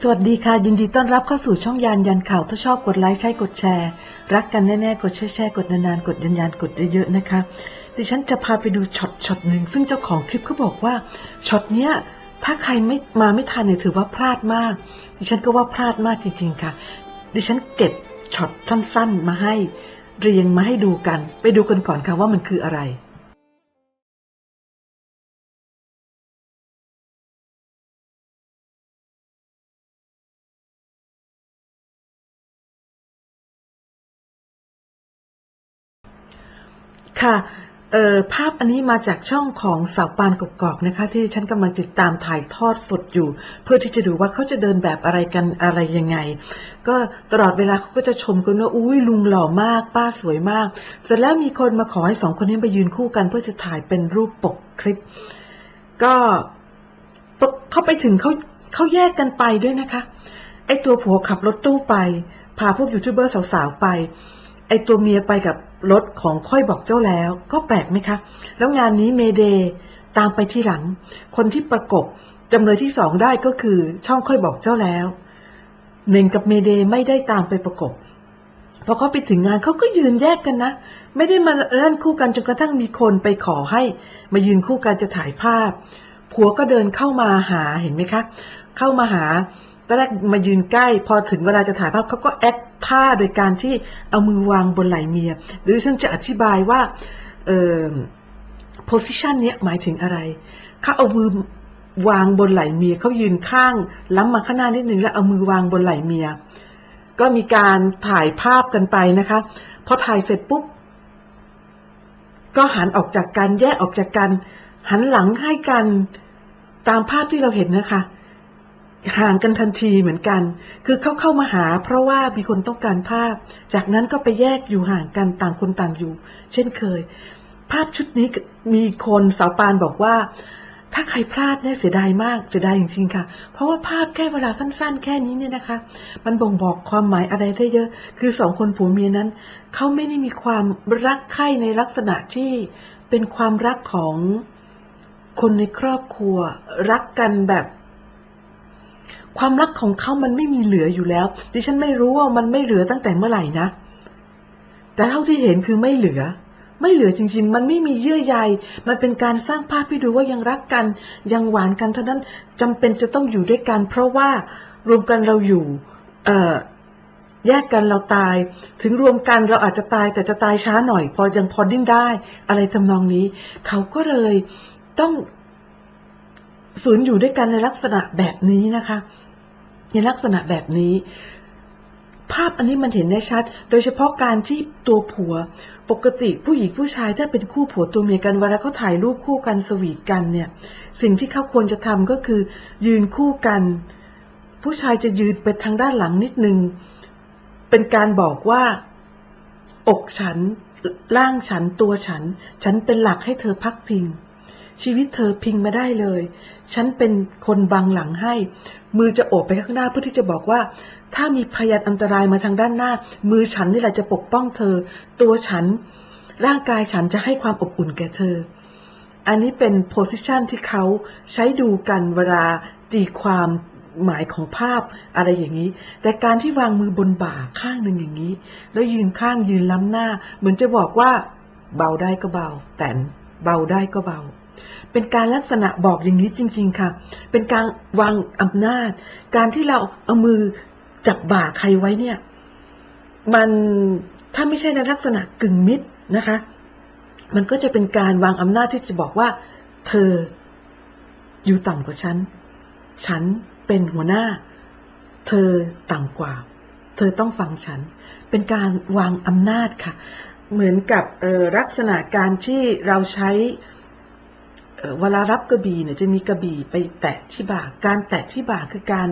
สวัสดีค่ะ ยินดีต้อนรับเข้าสู่ช่องยานยันข่าว ถ้าชอบกดไลค์ใช่กดแชร์ รักกันแน่ๆ กดแชร์แชร์กดนานๆ กดยันยันกดเยอะๆนะคะ ดิฉันจะพาไปดูช็อตช็อตหนึ่งซึ่งเจ้าของคลิปเขาบอกว่าช็อตเนี้ยถ้าใครไม่มาไม่ทันเนี่ยถือว่าพลาดมาก ดิฉันก็ว่าพลาดมากจริงๆค่ะ ดิฉันเก็บช็อตสั้นๆมาให้เรียงมาให้ดูกัน ไปดูกันก่อนค่ะว่ามันคืออะไร ค่ะเอ่อภาพอันนี้มาจากช่องของสาวปานกกอกนะคะ ที่ฉันกำลังติดตามถ่ายทอดสดอยู่ เพื่อที่จะดูว่าเขาจะเดินแบบอะไรกันอะไรยังไง ก็ตลอดเวลาเขาก็จะชมกันว่าอุ้ยลุงหล่อมาก ป้าสวยมาก เสร็จแล้วมีคนมาขอให้สองคนนี้ไปยืนคู่กัน เพื่อจะถ่ายเป็นรูปปกคลิป ก็เขาไปถึงเขาเขาแยกกันไปด้วยนะคะไอตัวผัวขับรถตู้ไปพาพวกยูทูบเบอร์สาวๆไป ไอตัวเมียไปกับรถของค่อยบอกเจ้าแล้ว ก็แปลกไหมคะ แล้วงานนี้เมเดย์ตามไปที่หลัง คนที่ประกบจำเลยที่สองได้ก็คือช่องค่อยบอกเจ้าแล้วเน่งกับเมเดย์ไม่ได้ตามไปประกบพอเขาไปถึงงานเขาก็ยืนแยกกันนะ ไม่ได้มาเล่นคู่กันจนกระทั่งมีคนไปขอให้ มายืนคู่กันจะถ่ายภาพ ผัวก็เดินเข้ามาหาเห็นไหมคะ เข้ามาหาตอนแรกมายืนใกล้ พอถึงเวลาจะถ่ายภาพเขาก็แอคท่าโดยการที่เอามือวางบนไหล่เมียหรือฉันจะอธิบายว่าเอ่อ position เนี้ยหมายถึงอะไรเขาเอามือวางบนไหล่เมียเขายืนข้างล้ำมาข้างหน้านิดนึงแล้วเอามือวางบนไหล่เมีย ก็มีการถ่ายภาพกันไปนะคะพอถ่ายเสร็จปุ๊บก็หันออกจากกันแยกออกจากกัน หันหลังให้กันตามภาพที่เราเห็นนะคะ ห่างกันทันทีเหมือนกัน คือเขาเข้ามาหาเพราะว่ามีคนต้องการภาพ จากนั้นก็ไปแยกอยู่ห่างกันต่างคนต่างอยู่ เช่นเคย ภาพชุดนี้มีคนสาวปานบอกว่า ถ้าใครพลาดเนี่ยเสียดายมากเสียดายจริงๆค่ะ เพราะว่าภาพแค่เวลาสั้น ๆ แค่นี้เนี่ยนะคะ มันบ่งบอกความหมายอะไรได้เยอะ คือสองคนผัวเมียนั้นเขาไม่ได้มีความรักใคร่ในลักษณะที่เป็นความรักของคนในครอบครัว รักกันแบบ ความรักของเขามันไม่มีเหลืออยู่แล้ว ดิฉันไม่รู้ว่ามันไม่เหลือตั้งแต่เมื่อไหร่นะ แต่เท่าที่เห็นคือไม่เหลือ ไม่เหลือจริง ๆ มันไม่มีเยื่อใย มันเป็นการสร้างภาพให้ดูว่ายังรักกัน ยังหวานกันเท่านั้นจำเป็นจะต้องอยู่ด้วยกัน เพราะว่ารวมกันเราอยู่ เอ่อแยกกันเราตาย ถึงรวมกันเราอาจจะตายแต่จะตายช้าหน่อย พอยังพอดิ้นได้ อะไรทำนองนี้ เขาก็เลยต้องฝืนอยู่ด้วยกันในลักษณะแบบนี้นะคะ ในลักษณะแบบนี้ ภาพอันนี้มันเห็นได้ชัด โดยเฉพาะการที่ตัวผัว ปกติผู้หญิงผู้ชายถ้าเป็นคู่ผัวตัวเมียกันเวลาเขาถ่ายรูปคู่กันสวีทกันเนี่ย สิ่งที่เขาควรจะทำก็คือ ยืนคู่กัน ผู้ชายจะยืนไปทางด้านหลังนิดนึง เป็นการบอกว่า อกฉันร่างฉันตัวฉัน ฉันเป็นหลักให้เธอพักพิง ชีวิตเธอพิงมาได้เลย ฉันเป็นคนบังหลังให้ มือจะโอบไปข้างหน้าเพื่อที่จะบอกว่า ถ้ามีพยานอันตรายมาทางด้านหน้า มือฉันนี่แหละจะปกป้องเธอ ตัวฉัน ร่างกายฉันจะให้ความอบอุ่นแก่เธอ อันนี้เป็นโพสิชันที่เขาใช้ดูกันเวลาตีความหมายของภาพอะไรอย่างนี้ แต่การที่วางมือบนบ่าข้างหนึ่งอย่างนี้ แล้วยืนข้างยืนล้ำหน้า เหมือนจะบอกว่า เบาได้ก็เบา แต่เบาได้ก็เบา เป็นการลักษณะบอกอย่างนี้จริง ๆ ค่ะ เป็นการวางอำนาจ การที่เราเอามือจับบ่าใครไว้เนี่ย มันถ้าไม่ใช่ในลักษณะกึ่งมิดนะคะ มันก็จะเป็นการวางอำนาจที่จะบอกว่า เธออยู่ต่ำกว่าฉัน ฉันเป็นหัวหน้า เธอต่ำกว่า เธอต้องฟังฉัน เป็นการวางอำนาจค่ะ เหมือนกับลักษณะการที่เราใช้ เวลารับกระบี่เนี่ยจะมีกระบี่ไปแตะที่บ่าการแตะที่บ่าคือการ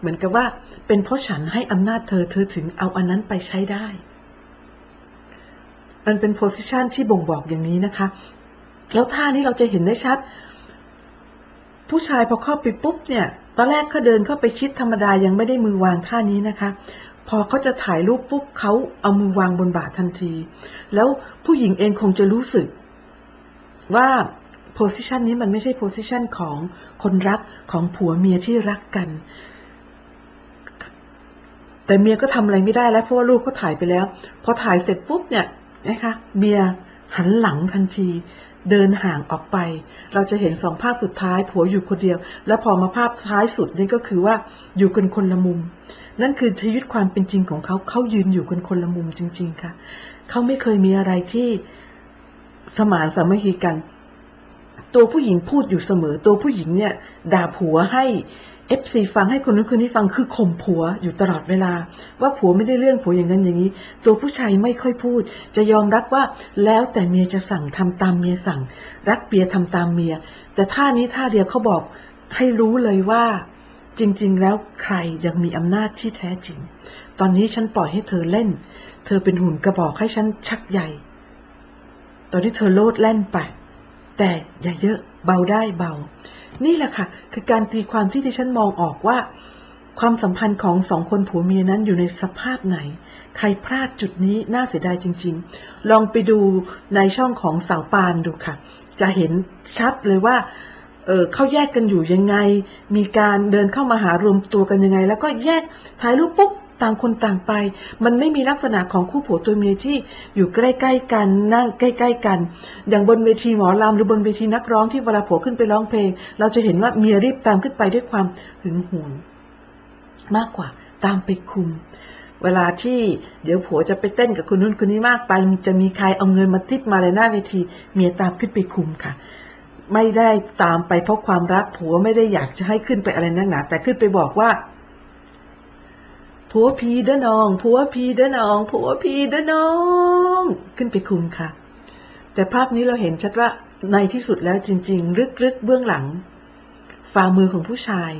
เหมือนกับว่า เป็นเพราะฉันให้อำนาจเธอเธอถึงเอาอันนั้นไปใช้ได้ มันเป็นโพสิชันที่บ่งบอกอย่างนี้นะคะ แล้วท่านี้เราจะเห็นได้ชัด ผู้ชายพอเข้าไปปุ๊บเนี่ย ตอนแรกเขาเดินเข้าไปชิดธรรมดายังไม่ได้มือวางท่านี้นะคะพอเขาจะถ่ายรูปปุ๊บเขาเอามือวางบนบ่าทันที แล้วผู้หญิงเองคงจะรู้สึก ว่า โพสิชันนี้มันไม่ใช่โพสิชันของคนรักของผัวเมียที่รักกัน แต่เมียก็ทำอะไรไม่ได้แล้วเพราะว่าลูกก็ถ่ายไปแล้ว พอถ่ายเสร็จปุ๊บเนี่ยนะคะเมียหันหลังทันที เดินห่างออกไป เราจะเห็นสองภาพสุดท้าย ผัวอยู่คนเดียว แล้วพอมาภาพท้ายสุดนี่ก็คือว่าอยู่กันคนละมุม นั่นคือชีวิตความเป็นจริงของเขาเขายืนอยู่กันคนละมุมจริง ๆค่ะเขาไม่เคยมีอะไรที่สมานสามัคคีกัน ตัวผู้หญิงพูดอยู่เสมอ ตัวผู้หญิงเนี่ยด่าผัวให้เอฟซีฟังให้คนนู้นคนนี้ฟังคือข่มผัวอยู่ตลอดเวลา ว่าผัวไม่ได้เรื่องผัวอย่างนั้นอย่างนี้ ตัวผู้ชายไม่ค่อยพูด จะยอมรับว่าแล้วแต่เมียจะสั่งทำตามเมียสั่ง รักเมียทำตามเมีย แต่ท่านี้ท่าเดียวเขาบอกให้รู้เลยว่า จริง ๆ แล้วใครยังมีอำนาจที่แท้จริง ตอนนี้ฉันปล่อยให้เธอเล่น เธอเป็นหุ่นกระบอกให้ฉันชักใหญ่ ตอนนี้เธอโลดแล่นไป แต่อย่าเยอะเบาได้เบา นี่แหละค่ะ คือการตีความที่ที่ฉันมองออกว่า ความสัมพันธ์ของสองคนผัวเมียนั้นอยู่ในสภาพไหน ใครพลาดจุดนี้น่าเสียดายจริง ๆ ลองไปดูในช่องของสาวปานดูค่ะ จะเห็นชัดเลยว่าเออเข้าแยกกันอยู่ยังไง มีการเดินเข้ามาหารวมตัวกันยังไง แล้วก็แยกถ่ายรูปปุ๊บ ต่างคนต่างไป มันไม่มีลักษณะของคู่ผัวตัวเมียที่อยู่ใกล้ ๆ กันนั่งใกล้ ๆ กัน อย่างบนเวทีหมอลำหรือบนเวทีนักร้องที่เวลาผัวขึ้นไปร้องเพลง เราจะเห็นว่าเมียรีบตามขึ้นไปด้วยความหึงหวงมากกว่าตามไปคุม เวลาที่เดี๋ยวผัวจะไปเต้นกับคนนู้นคนนี้มากไปจะมีใครเอาเงินมาทิปมาเลยหน้าเวทีเมียตามขึ้นไปคุมค่ะไม่ได้ตามไปเพราะความรักผัวไม่ได้อยากจะให้ขึ้นไปอะไรนักหนาแต่ขึ้นไปบอกว่า ผัวพีเด้อน้อง ผัวพีเด้อน้อง ผัวพีเด้อน้อง ขึ้นไปคุมค่ะ แต่ภาพนี้เราเห็นชัดว่าในที่สุดแล้วจริง ๆ ลึกๆเบื้องหลัง ฝ่ามือของผู้ชาย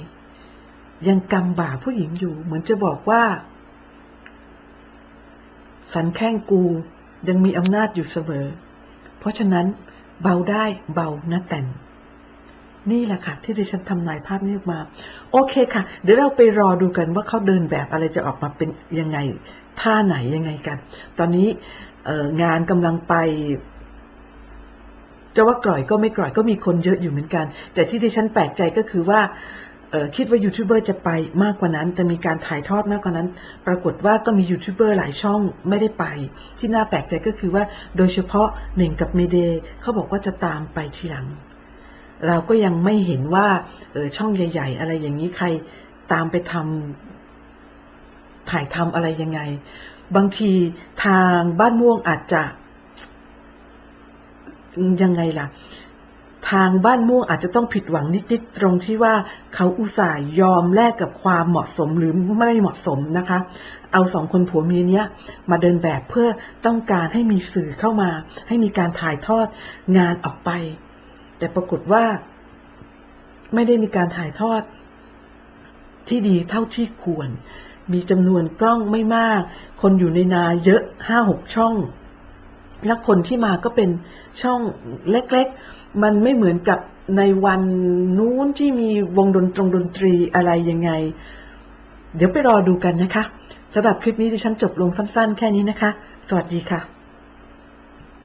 ยังกำบ่าผู้หญิงอยู่ เหมือนจะบอกว่า สันแข้งกูยังมีอำนาจอยู่เสมอ เพราะฉะนั้นเบาได้เบานะแต่น นี่แหละค่ะ ที่ดิฉันทำนายภาพนี้ออกมา โอเคค่ะ เดี๋ยวเราไปรอดูกันว่าเขาเดินแบบอะไรจะออกมาเป็นยังไง ท่าไหนยังไงกัน ตอนนี้งานกำลังไปจะว่ากร่อยก็ไม่กร่อยก็มีคนเยอะอยู่เหมือนกัน แต่ที่ดิฉันแปลกใจก็คือว่าคิดว่ายูทูบเบอร์จะไปมากกว่านั้น แต่มีการถ่ายทอดมากกว่านั้น ปรากฏว่าก็มียูทูบเบอร์หลายช่องไม่ได้ไป ที่น่าแปลกใจก็คือว่าโดยเฉพาะหนึ่งกับเมเดย์เขาบอกว่าจะตามไปทีหลัง เราก็ยังไม่เห็นว่า เออช่องใหญ่ ๆ อะไรอย่างนี้ใครตามไปทำถ่ายทำอะไรยังไง บางทีทางบ้านม่วงอาจจะ ยังไงล่ะ ทางบ้านม่วงอาจจะต้องผิดหวังนิดๆตรงที่ว่าเขาอุตส่าห์ยอมแลกกับความเหมาะสมหรือไม่เหมาะสมนะคะ เอาสองคนผัวเมียเนี้ย มาเดินแบบเพื่อต้องการให้มีสื่อเข้ามา ให้มีการถ่ายทอดงานออกไป แต่ปรากฏว่า ไม่ได้มีการถ่ายทอด ที่ดีเท่าที่ควร มีจำนวนกล้องไม่มาก คนอยู่ในนาเยอะห้าหกช่อง และคนที่มาก็เป็นช่องเล็กๆ มันไม่เหมือนกับในวันนู้นที่มีวงดนตรงดนตรีอะไรยังไง เดี๋ยวไปรอดูกันนะคะสำหรับคลิปนี้ที่ฉันจบลงสั้นๆ แค่นี้นะคะ สวัสดีค่ะ